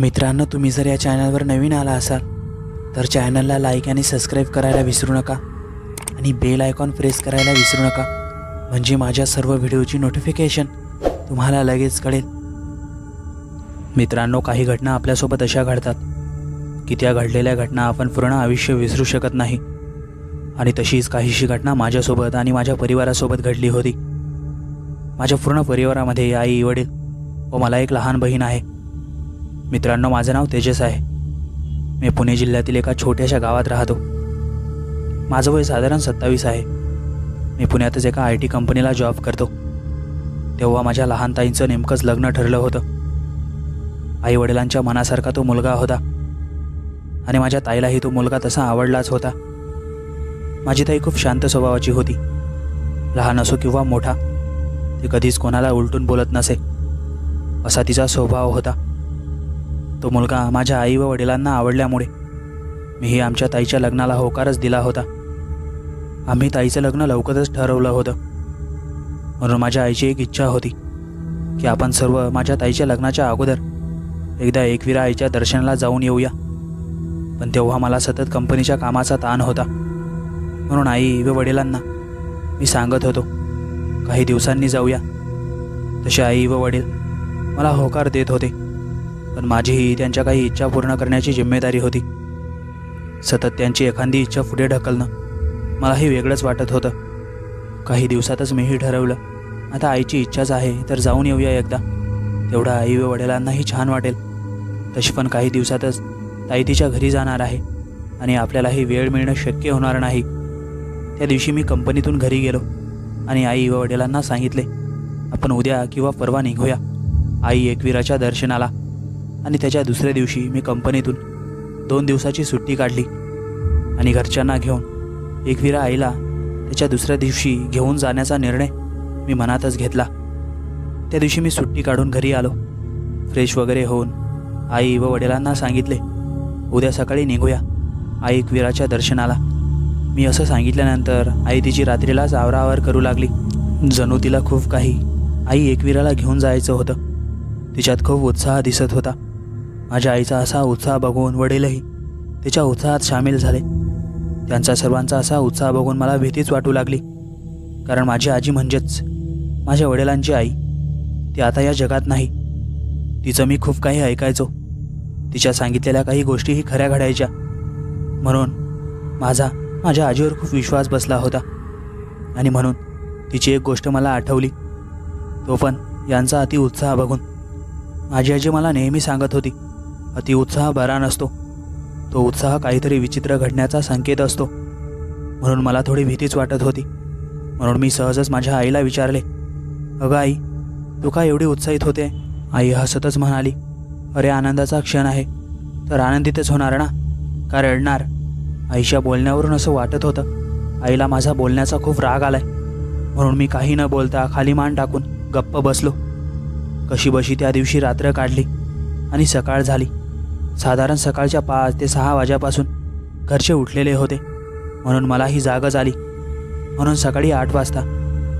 मित्रांनो तुम्ही जर या चॅनलवर नवीन आला असाल तर चॅनलला लाईक आणि सबस्क्राईब करायला विसरू नका आणि बेल आयकॉन प्रेस करायला विसरू नका. म्हणजे माझ्या सर्व व्हिडिओची नोटिफिकेशन तुम्हाला लगेच कळेल. मित्रांनो काही घटना आपल्यासोबत अशा घडतात की त्या घडलेल्या घटना आपण पूर्ण आयुष्य विसरू शकत नाही. आणि तशीच काहीशी घटना माझ्यासोबत आणि माझ्या परिवारासोबत घडली होती. माझ्या पूर्ण परिवारामध्ये आई वडील व मला एक लहान बहीण आहे. मित्रांनो माझं नाव तेजस आहे. मी पुणे जिल्ह्यातील एका छोट्याशा गावात राहतो. माझं वय साधारण सत्तावीस आहे. मी पुण्यातच एका आय टी कंपनीला जॉब करतो. तेव्हा माझ्या लहान ताईंचं नेमकंच लग्न ठरलं होतं. आई वडिलांच्या मनासारखा तो मुलगा होता. आणि माझ्या ताईलाही तो मुलगा तसा आवडलाच होता. माझी ताई खूप शांत स्वभावाची होती. लहान असो किंवा मोठा ती कधीच कोणाला उलटून बोलत नसे. असा तिचा स्वभाव होता. तो मुलगा माझ्या आई व वडिलांना आवडल्यामुळे मीही आमच्या ताईच्या लग्नाला होकारच दिला होता. आम्ही ताईचं लग्न लवकरच ठरवलं होतं. म्हणून माझ्या आईची एक इच्छा होती की आपण सर्व माझ्या ताईच्या लग्नाच्या अगोदर एकदा एकविरा आईच्या दर्शनाला जाऊन येऊया. पण तेव्हा मला सतत कंपनीच्या कामाचा ताण होता. म्हणून आई व वडिलांना मी सांगत होतो काही दिवसांनी जाऊया. तसे आई व वडील मला होकार देत होते. पण माझीही त्यांच्या काही इच्छा पूर्ण करण्याची जिम्मेदारी होती. सतत त्यांची एखादी इच्छा पुढे ढकलणं मलाही वेगळंच वाटत होतं. काही दिवसातच मीही ठरवलं आता आईची इच्छाच आहे तर जाऊन येऊया एकदा. तेवढं आई व वडिलांनाही छान वाटेल. तशी पण काही दिवसातच ताई तिच्या घरी जाणार आहे आणि आपल्यालाही वेळ मिळणं शक्य होणार नाही. त्या दिवशी मी कंपनीतून घरी गेलो आणि आई व वडिलांना सांगितले आपण उद्या किंवा परवा निघूया. आई एकवीराच्या दर्शनाला आणि त्याच्या दुसऱ्या दिवशी मी कंपनीतून दोन दिवसाची सुट्टी काढली आणि घरच्यांना घेऊन एकविरा आईला त्याच्या दुसऱ्या दिवशी घेऊन जाण्याचा निर्णय मी मनातच घेतला. त्या दिवशी मी सुट्टी काढून घरी आलो. फ्रेश वगैरे होऊन आई व वडिलांना सांगितले उद्या सकाळी निघूया. आई एकविराच्या दर्शनाला. मी असं सांगितल्यानंतर आई तिची रात्रीलाच आवरावर करू लागली. जणू तिला खूप काही आई एकविराला घेऊन जायचं होतं. तिच्यात खूप उत्साह दिसत होता. माझ्या आईचा असा उत्साह बघून वडीलही तिच्या उत्साहात सामील झाले. त्यांचा सर्वांचा असा उत्साह बघून मला भीतीच वाटू लागली. कारण माझी आजी म्हणजेच माझ्या वडिलांची आई ती आता या जगात नाही. तिचं मी खूप काही ऐकायचो. तिच्या सांगितलेल्या काही गोष्टीही खऱ्या घडायच्या. म्हणून माझा माझ्या आजीवर खूप विश्वास बसला होता. आणि म्हणून तिची एक गोष्ट मला आठवली. तो पण यांचा अति उत्साह बघून. माझी आजी मला नेहमी सांगत होती अतिउत्साह बरा नसतो. तो उत्साह काहीतरी विचित्र घडण्याचा संकेत असतो. म्हणून मला थोडी भीतीच वाटत होती. म्हणून मी सहजच माझ्या आईला विचारले अगं आई तू का एवढी उत्साहित होते? आई हसतच म्हणाली अरे आनंदाचा क्षण आहे. तर आनंदितच होणार ना? का रडणार? आईच्या बोलण्यावरून असं वाटत होतं. आईला माझा बोलण्याचा खूप राग आलाय. म्हणून मी काही न बोलता खाली मान टाकून गप्प बसलो. कशी बशी त्या दिवशी रात्र काढली आणि सकाळ झाली. साधारण सकाळच्या पाच ते सहा वाज्यापासून घरचे उठलेले होते. म्हणून मला ही जागच आली. म्हणून सकाळी आठ वाजता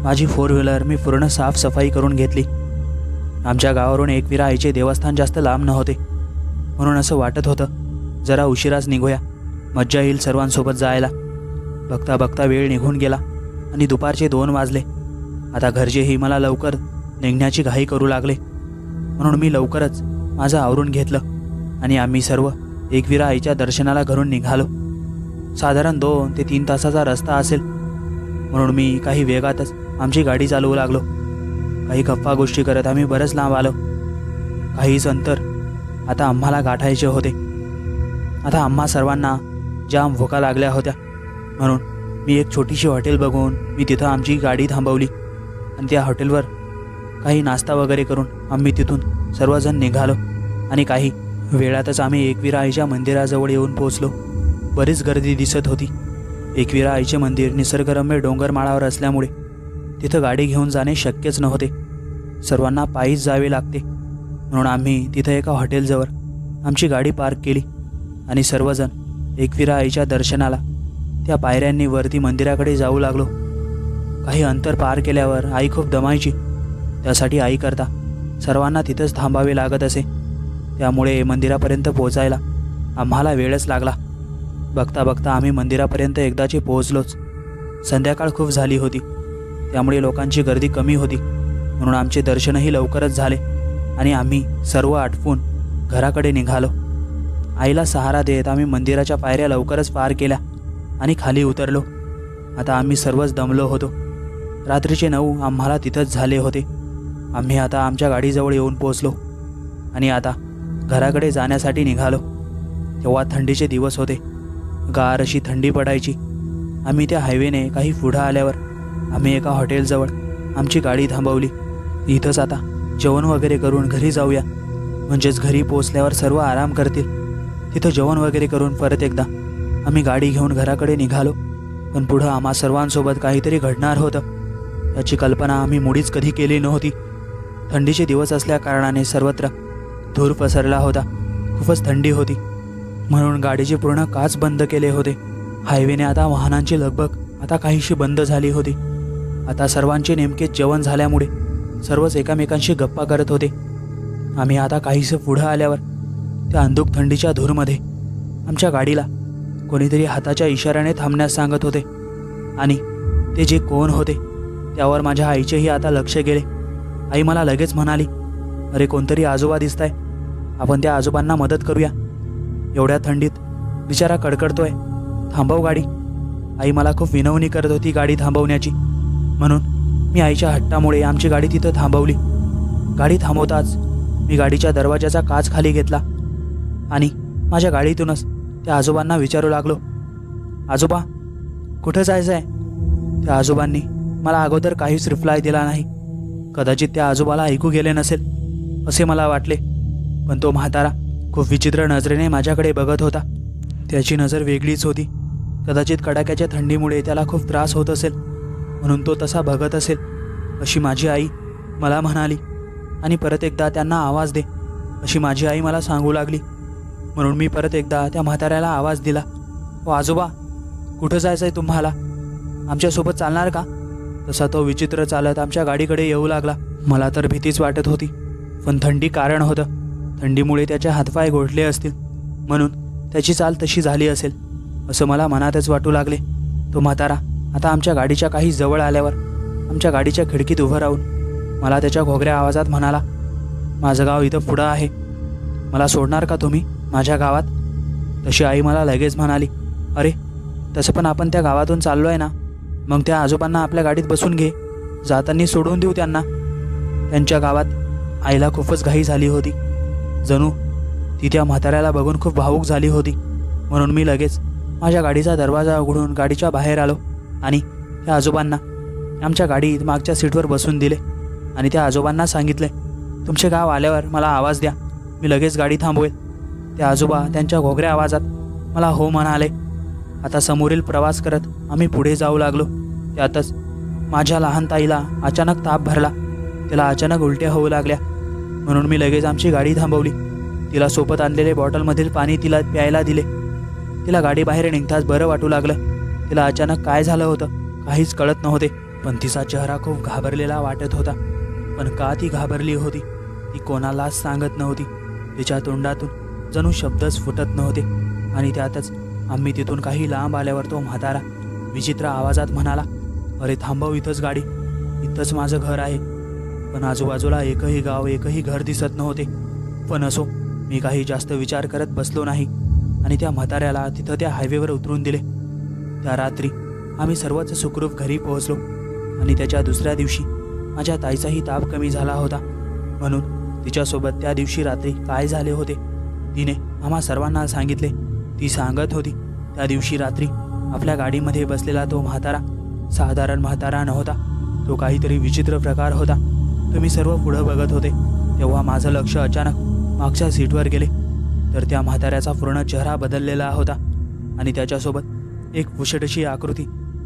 माझी फोर व्हीलर मी पूर्ण साफसफाई करून घेतली. आमच्या गावावरून एकविरा आईचे देवस्थान जास्त लांब नव्हते. म्हणून असं वाटत होतं जरा उशिराच निघूया. मज्जा येईल सर्वांसोबत जायला. बघता बघता वेळ निघून गेला आणि दुपारचे दोन वाजले. आता घरचेही मला लवकर निघण्याची घाई करू लागले. म्हणून मी लवकरच माझं आवरून घेतलं. आणि आम्ही सर्व एकवीरा आईच्या दर्शनाला घरून निघालो. साधारण दोन ते तीन तासाचा रस्ता असेल. म्हणून मी काही वेगातच आमची गाडी चालवू लागलो. काही गप्पा गोष्टी करत आम्ही बरंच लांब आलो. काहीच अंतर आता आम्हाला गाठायचे होते. आता आम्हा सर्वांना जाम भुका लागल्या होत्या. म्हणून मी एक छोटीशी हॉटेल बघून मी तिथं आमची गाडी थांबवली. आणि त्या हॉटेलवर काही नाश्ता वगैरे करून आम्ही तिथून सर्वजण निघालो. आणि काही वेळातच आम्ही एकविरा आईच्या मंदिराजवळ येऊन पोहोचलो. बरीच गर्दी दिसत होती. एकविरा आईचे मंदिर निसर्गरम्य डोंगरमाळावर असल्यामुळे तिथं गाडी घेऊन जाणे शक्यच नव्हते. सर्वांना पायीच जावे लागते. म्हणून आम्ही तिथं एका हॉटेलजवळ आमची गाडी पार्क केली आणि सर्वजण एकविरा आईच्या दर्शनाला त्या पायऱ्यांनी वरती मंदिराकडे जाऊ लागलो. काही अंतर पार केल्यावर आई खूप दमायची. त्यासाठी आई करता सर्वांना तिथंच थांबावे लागत असे. त्यामुळे मंदिरापर्यंत पोहोचायला आम्हाला वेळच लागला. बघता बघता आम्ही मंदिरापर्यंत एकदाची पोहोचलोच. संध्याकाळ खूप झाली होती. त्यामुळे लोकांची गर्दी कमी होती. म्हणून आमचे दर्शनही लवकरच झाले आणि आम्ही सर्व आटपून घराकडे निघालो. आईला सहारा देत आम्ही मंदिराच्या पायऱ्या लवकरच पार केल्या आणि खाली उतरलो. आता आम्ही सर्वच दमलो होतो. रात्रीचे नऊ आम्हाला तिथंच झाले होते. आम्ही आता आमच्या गाडीजवळ येऊन पोचलो आणि आता घराकडे जाण्यासाठी निघालो. तेव्हा थंडीचे दिवस होते. गार अशी थंडी पडायची. आम्ही त्या हायवेने काही पुढं आल्यावर आम्ही एका हॉटेलजवळ आमची गाडी थांबवली. इथंच आता जेवण वगैरे करून घरी जाऊया. म्हणजेच घरी पोचल्यावर सर्व आराम करतील. तिथं जेवण वगैरे करून परत एकदा आम्ही गाडी घेऊन घराकडे निघालो. पण पुढं आम्हा सर्वांसोबत काहीतरी घडणार होतं. याची कल्पना आम्ही मुळीच कधी केली नव्हती. थंडीचे दिवस असल्या कारणाने सर्वत्र धूर पसरला होता. खूपच थंडी होती. म्हणून गाडीचे पूर्ण काच बंद केले होते. हायवेने आता वाहनांची लगबग आता काहीशी बंद झाली होती. आता सर्वांचे नेमकेच जेवण झाल्यामुळे सर्वच एकामेकांशी गप्पा करत होते. आम्ही आता काहीसं पुढं आल्यावर त्या अंधुक थंडीच्या धूरमध्ये आमच्या गाडीला कोणीतरी हाताच्या इशाऱ्याने थांबण्यास सांगत होते. आणि ते जे कोण होते त्यावर माझ्या आईचेही आता लक्ष गेले. आई मला लगेच म्हणाली अरे कोणतरी आजोबा दिसताय. आपण त्या आजोबांना मदत करूया. एवढ्या थंडीत बिचारा कडकडतोय. थांबव गाडी. आई मला खूप विनवणी करत होती गाडी थांबवण्याची. म्हणून मी आईच्या हट्टामुळे आमची गाडी तिथं थांबवली. गाडी थांबवताच मी गाडीच्या दरवाजाचा काच खाली घेतला आणि माझ्या गाडीतूनच त्या आजोबांना विचारू लागलो. आजोबा कुठं जायचं आहे त्या आजोबांनी मला अगोदर काहीच रिप्लाय दिला नाही. कदाचित त्या आजोबाला ऐकू गेले नसेल. असे मला वाटले. पण तो म्हातारा खूप विचित्र नजरेने माझ्याकडे बघत होता. त्याची नजर वेगळीच होती. कदाचित कडाक्याच्या थंडीमुळे त्याला खूप त्रास होत असेल. म्हणून तो तसा बघत असेल अशी माझी आई मला म्हणाली. आणि परत एकदा त्यांना आवाज दे अशी माझी आई मला सांगू लागली. म्हणून मी परत एकदा त्या म्हाताऱ्याला आवाज दिला. ओ आजोबा कुठं जायचं आहे तुम्हाला आमच्यासोबत चालणार का? तसा तो विचित्र चालत आमच्या गाडीकडे येऊ लागला. मला तर भीतीच वाटत होती. पण थंडी कारण होतं. थंडीमुळे त्याचे हातपाय गोठले असतील. म्हणून त्याची चाल तशी झाली असेल असं मला मनातच वाटू लागले. तो म्हातारा आता आमच्या गाडीच्या काही जवळ आल्यावर आमच्या गाडीच्या खिडकीत उभं राहून मला त्याच्या घोगऱ्या आवाजात म्हणाला माझं गाव इथं पुढं आहे. मला सोडणार का तुम्ही माझ्या गावात? तशी आई मला लगेच म्हणाली अरे तसं पण आपण त्या गावातून चाललो आहे ना. मग त्या आजोबांना आपल्या गाडीत बसून घे. जाताना सोडून देऊ त्यांना. त्यांच्या गावात आईला खूपच घाई झाली होती. जणू ती त्या म्हाताऱ्याला बघून खूप भावूक झाली होती. म्हणून मी लगेच माझ्या गाडीचा दरवाजा उघडून गाडीच्या बाहेर आलो आणि त्या आजोबांना आमच्या गाडीत मागच्या सीटवर बसून दिले आणि त्या आजोबांना सांगितले तुमचे गाव आल्यावर मला आवाज द्या. मी लगेच गाडी थांबवेल. ते आजोबा त्यांच्या घोगऱ्या आवाजात मला हो म्हणाले आता समोरील प्रवास करत आम्ही पुढे जाऊ लागलो. त्यातच माझ्या लहान ताईला अचानक ताप भरला. तिला अचानक उलट्या होऊ लागल्या. म्हणून मी लगेच आमची गाडी थांबवली. तिला सोबत आणलेले बॉटलमधील पाणी तिला प्यायला दिले. तिला गाडी बाहेर निघताच बरं वाटू लागलं. तिला अचानक काय झालं होतं काहीच कळत नव्हते पण तिचा चेहरा खूप घाबरलेला वाटत होता. पण का ती घाबरली होती ती कोणालाच सांगत नव्हती. तिच्या तोंडातून जणू शब्दच फुटत नव्हते आणि त्यातच आम्ही तिथून काही लांब आल्यावर तो म्हातारा विचित्र आवाजात म्हणाला अरे थांबव इथंच गाडी. इथंच माझं घर आहे. पण आजूबाजूला एकही गाव एकही घर दिसत नव्हते. पण असो मी काही जास्त विचार करत बसलो नाही आणि त्या म्हाताऱ्याला तिथं त्या हायवेवर उतरून दिले. त्या रात्री आम्ही सर्वच सुखरूप घरी पोहोचलो आणि त्याच्या दुसऱ्या दिवशी माझ्या ताईचाही ताप कमी झाला होता. म्हणून तिच्यासोबत त्या दिवशी रात्री काय झाले होते तिने आम्हा सर्वांना सांगितले. ती सांगत होती त्या दिवशी रात्री आपल्या गाडीमध्ये बसलेला तो म्हातारा साधारण म्हातारा नव्हता. तो काहीतरी विचित्र प्रकार होता. तुम्ही सर्व पुढं बघत होते. तेव्हा माझं लक्ष अचानक मागच्या सीटवर गेले. तर त्या म्हाताऱ्याचा पूर्ण चेहरा बदललेला होता आणि त्याच्यासोबत एक पुशटशी आकृती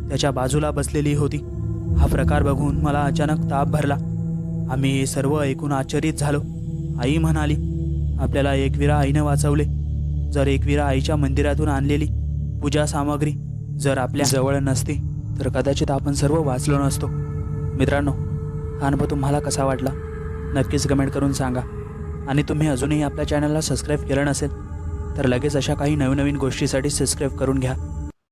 त्याच्या बाजूला बसलेली होती. हा प्रकार बघून मला अचानक ताप भरला. आम्ही हे सर्व ऐकून आश्चर्यित झालो. आई म्हणाली आपल्याला एकविरा आईनं वाचवले. जर एकविरा आईच्या मंदिरातून आणलेली पूजा सामग्री जर आपल्या जवळ नसती तर कदाचित आपण सर्व वाचलो नसतो. मित्रांनो हा अनुभव तुम्हाला कसा वाटला? नक्कीच कमेंट करून सांगा. आणि तुम्ही अजूनही आपल्या चॅनलला सबस्क्राईब केलं नसेल तर लगेच अशा काही नवीन नवीन गोष्टीसाठी सबस्क्राईब करून घ्या.